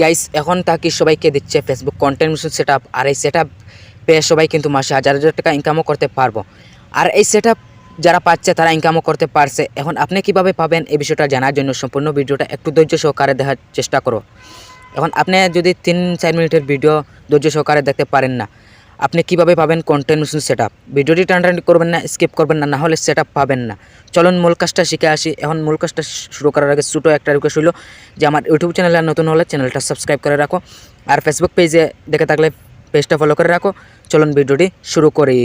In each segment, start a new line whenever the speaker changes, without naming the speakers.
Guys এখন তাকে সবাইকে দিচ্ছে ফেসবুক কন্টেন্ট মিশন সেট আর এই সেট পেয়ে সবাই কিন্তু মাসে হাজার হাজার টাকা ইনকামও করতে পারব। আর এই সেট যারা পাচ্ছে তারা ইনকামও করতে পারছে। এখন আপনি কীভাবে পাবেন এই বিষয়টা জানার জন্য সম্পূর্ণ ভিডিওটা একটু ধৈর্য সহকারে দেখার চেষ্টা করো। এখন আপনি যদি তিন চার মিনিটের ভিডিও ধৈর্য সহকারে দেখতে পারেন না আপনি কীভাবে পাবেন কন্টেন্ট সেট আপ ভিডিওটি টানটানি করবেন না স্কিপ করবেন না, নাহলে সেট আপ পাবেন না। চলুন মূল কাজটা শিখে আসি। এখন মূল কাজটা শুরু করার আগে ছোটো একটা রিকোয়েস্ট হলো যে আমার ইউটিউব চ্যানেলে নতুন হলে চ্যানেলটা সাবস্ক্রাইব করে রাখো। আর ফেসবুক পেজে দেখে থাকলে পেজটা ফলো করে রাখো। চলুন ভিডিওটি শুরু করি।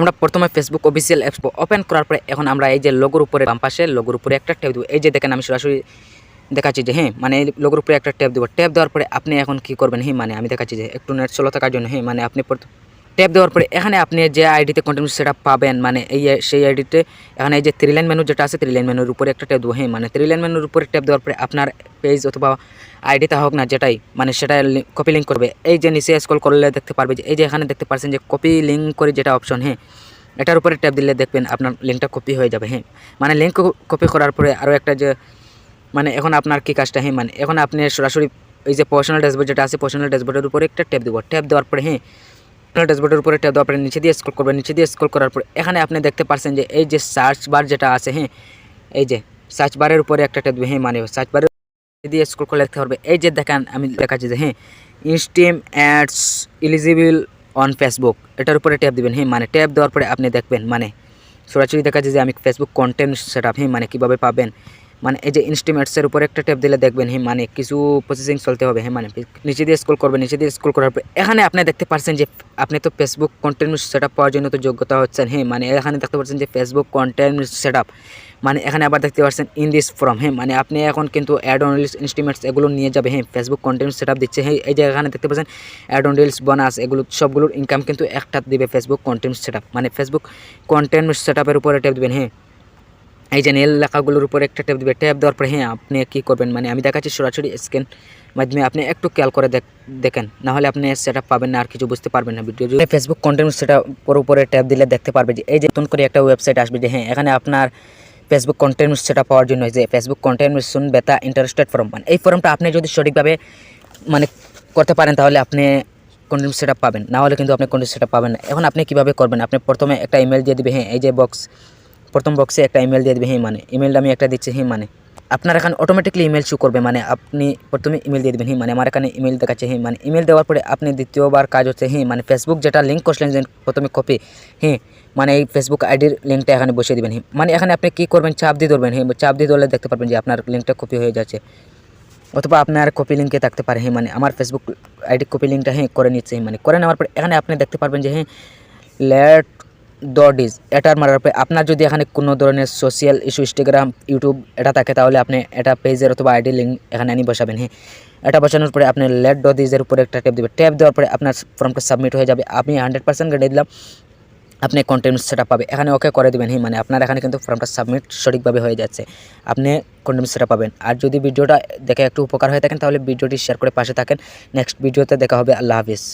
আমরা প্রথমে ফেসবুক অফিসিয়াল অ্যাপস ওপেন করার পরে এখন আমরা এই যে লোগোর উপরে বাম পাশে লোগোর উপরে একটা ট্যাপ দেবো। এই যে দেখেন আমি সরাসরি দেখাচ্ছি যে হ্যাঁ মানে এই লোগোর উপরে একটা ট্যাপ দেবো। ট্যাপ দেওয়ার পরে আপনি এখন কী করবেন? হ্যাঁ মানে আমি দেখাচ্ছি যে, একটু নেট স্লো থাকার জন্য? হ্যাঁ মানে আপনি ট্যাপ দেওয়ার পরে এখানে আপনি যে আইডিতে কন্টেন্ট সেটা পাবেন মানে এই সেই আইডিতে এখানে এই যে থ্রি লাইন মেনু যেটা আছে থ্রি লাইন মেনুর উপরে একটা ট্যাপ দেবো। হ্যাঁ মানে থ্রি লাইন মেনুর উপরে ট্যাপ দেওয়ার পরে আপনার পেজ অথবা আইডিতে হোক না যেটাই মানে সেটা কপি লিঙ্ক করবে। এই যে নিচে স্ক্রল করলে দেখতে পারবে যে, এই যে এখানে দেখতে পাচ্ছেন যে কপি লিঙ্ক করে যেটা অপশন হ্যাঁ এটার উপরে ট্যাপ দিলে দেখবেন আপনার লিঙ্কটা কপি হয়ে যাবে হ্যাঁ। মানে লিঙ্ক কপি করার পরে আরও একটা যে মানে এখন আপনার কী কাজটা হ্যাঁ মানে এখন আপনি সরাসরি এই যে পার্সোনাল ড্যাশবোর্ড যেটা আছে পার্সোনাল ড্যাশবোর্ডের উপরে একটা ট্যাপ দেবো। ট্যাপ দেওয়ার পরে হ্যাঁ পার্সোনাল ড্যাশবোর্ডের উপরে ট্যাপ দেওয়ার পরে নিচে দিয়ে স্ক্রল করবেন। নিচে দিয়ে স্ক্রল করার পরে এখানে আপনি দেখতে পাচ্ছেন যে এই যে সার্চ বার যেটা আছে হ্যাঁ এই যে সার্চ বারের উপরে একটা ট্যাপ হ্যাঁ মানে সার্চ বারের দিয়ে স্ক্রল করে দেখতে পারবে। এই যে দেখেন, আমি দেখাচ্ছি যে হ্যাঁ in-stream ads eligible on Facebook এটার উপরে ট্যাপ দিবেন হ্যাঁ মানে ট্যাপ দেওয়ার পরে আপনি দেখবেন মানে সরাসরি দেখাচ্ছে যে আমি ফেসবুক কন্টেন্ট সেট আপ হ্যাঁ মানে কীভাবে পাবেন। মানে এই যে ইনস্টিমেটসের উপরে একটা ট্যাপ দিলে দেখবেন হ্যাঁ মানে কিছু প্রসেসিং চলতে হবে হ্যাঁ মানে নিচে দিয়ে স্কুল করবেন, নিচে দিয়ে স্কুল করার পর এখানে আপনি দেখতে পাচ্ছেন যে আপনি তো ফেসবুক কন্টেন্ট সেট আপ পাওয়ার জন্য তো যোগ্যতা হচ্ছেন হ্যাঁ মানে এখানে দেখতে পাচ্ছেন যে ফেসবুক কন্টেন্ট সেট আপ মানে এখানে আবার দেখতে পাচ্ছেন ইন দিস ফর্ম হ্যাঁ মানে আপনি এখন কিন্তু অ্যাড অন রিলস ইনস্টিমেটস এগুলো নিয়ে যাবে হ্যাঁ ফেসবুক কন্টেন্ট সেট আপ দিচ্ছে হ্যাঁ এই যে এখানে দেখতে পাচ্ছেন অ্যাড অন রিলস বোনাস এগুলো সবগুলোর ইনকাম কিন্তু একটা দিবে ফেসবুক কন্টেন্ট সেট আপ মানে ফেসবুক কন্টেন্ট সেট আপের উপরে ট্যাপ দেবেন হ্যাঁ এই যে নীল লেখাগুলোর উপরে একটা ট্যাপ দেবে ট্যাপ দেওয়ার পরে হ্যাঁ আপনি কী করবেন? মানে আমি দেখাচ্ছি সরাসরি স্ক্যান মাধ্যমে, আপনি একটু খেয়াল করে দেখ, দেখেন। নাহলে আপনি সেট পাবেন না, আর কিছু বুঝতে পারবেন না ভিডিও যদি ফেসবুক কন্টেন্ট সেটা উপর উপরে ট্যাপ দিলে দেখতে পারবে যে, এই যে নতুন করে একটা ওয়েবসাইট আসবে যে হ্যাঁ এখানে আপনার ফেসবুক কন্টেন্ট সেটা পাওয়ার জন্য যে ফেসবুক কন্টেন্ট শুন, বেতা ইন্টারেস্টেড ফর্ম মানে এই ফর্মটা আপনি যদি সঠিকভাবে মানে করতে পারেন, তাহলে আপনি কন্টেন্ট সেট পাবেন। না হলে কিন্তু আপনি কন্টেন্ট সেট পাবেন না। এখন আপনি কীভাবে করবেন? আপনি প্রথমে একটা ইমেল দিয়ে দিবে হ্যাঁ এই যে বক্স প্রথম বক্সে একটা ইমেল দিয়ে দেবে হ্যাঁ মানে ইমেলটা আমি একটা দিচ্ছি হ্যাঁ মানে আপনার এখানে অটোমেটিকলি ইমেল শো করবে মানে আপনি প্রথমে ইমেল দিয়ে দেবেন হ্যাঁ মানে আমার এখানে ইমেল দেখাচ্ছে হ্যাঁ মানে ইমেল দেওয়ার পরে আপনি দ্বিতীয়বার কাজ হচ্ছে হ্যাঁ মানে ফেসবুক যেটা লিঙ্ক করছিলেন, যে প্রথমে কপি হ্যাঁ মানে এই ফেসবুক আইডির লিঙ্কটা এখানে বসিয়ে দেবেন হ্যাঁ মানে এখানে আপনি কী করবেন, চাপ দিয়ে ধরবেন হ্যাঁ চাপ দিয়ে ধরলে দেখতে পারবেন যে আপনার লিঙ্কটা কপি হয়ে যাচ্ছে। অথবা আপনার কপি লিঙ্কে থাকতে পারে হ্যাঁ মানে আমার ফেসবুক আইডি কপি লিঙ্কটা হ্যাঁ করে নিচ্ছে মানে করে নেওয়ার পরে এখানে আপনি দেখতে পারবেন যে হ্যাঁ লেট ডডিজ এটার মারার পরে আপনার যদি এখানে কোনো ধরনের সোশ্যাল ইস্যু ইনস্টাগ্রাম ইউটিউব এটা থাকে, তাহলে আপনি এটা পেজের অথবা আইডি লিঙ্ক এখানে আনি বসাবেন হ্যাঁ। এটা বসানোর পরে আপনি লেট ডডিজের উপরে একটা ট্যাপ দেবে ট্যাপ দেওয়ার পরে আপনার ফর্মটা সাবমিট হয়ে যাবে। আমি হান্ড্রেড পার্সেন্ট কেটে দিলাম, আপনি কন্টেন্ট সেট পাবে। এখানে ওকে করে দেবেন হ্যাঁ মানে আপনার এখানে কিন্তু ফর্মটা সাবমিট সঠিকভাবে হয়ে যাচ্ছে। আপনি কন্টেন্ট সেট পাবেন। আর যদি ভিডিওটা দেখে একটু উপকার হয়ে থাকেন, তাহলে ভিডিওটি শেয়ার করে পাশে থাকেন। নেক্সট ভিডিওতে দেখা হবে। আল্লাহ হাফিজ।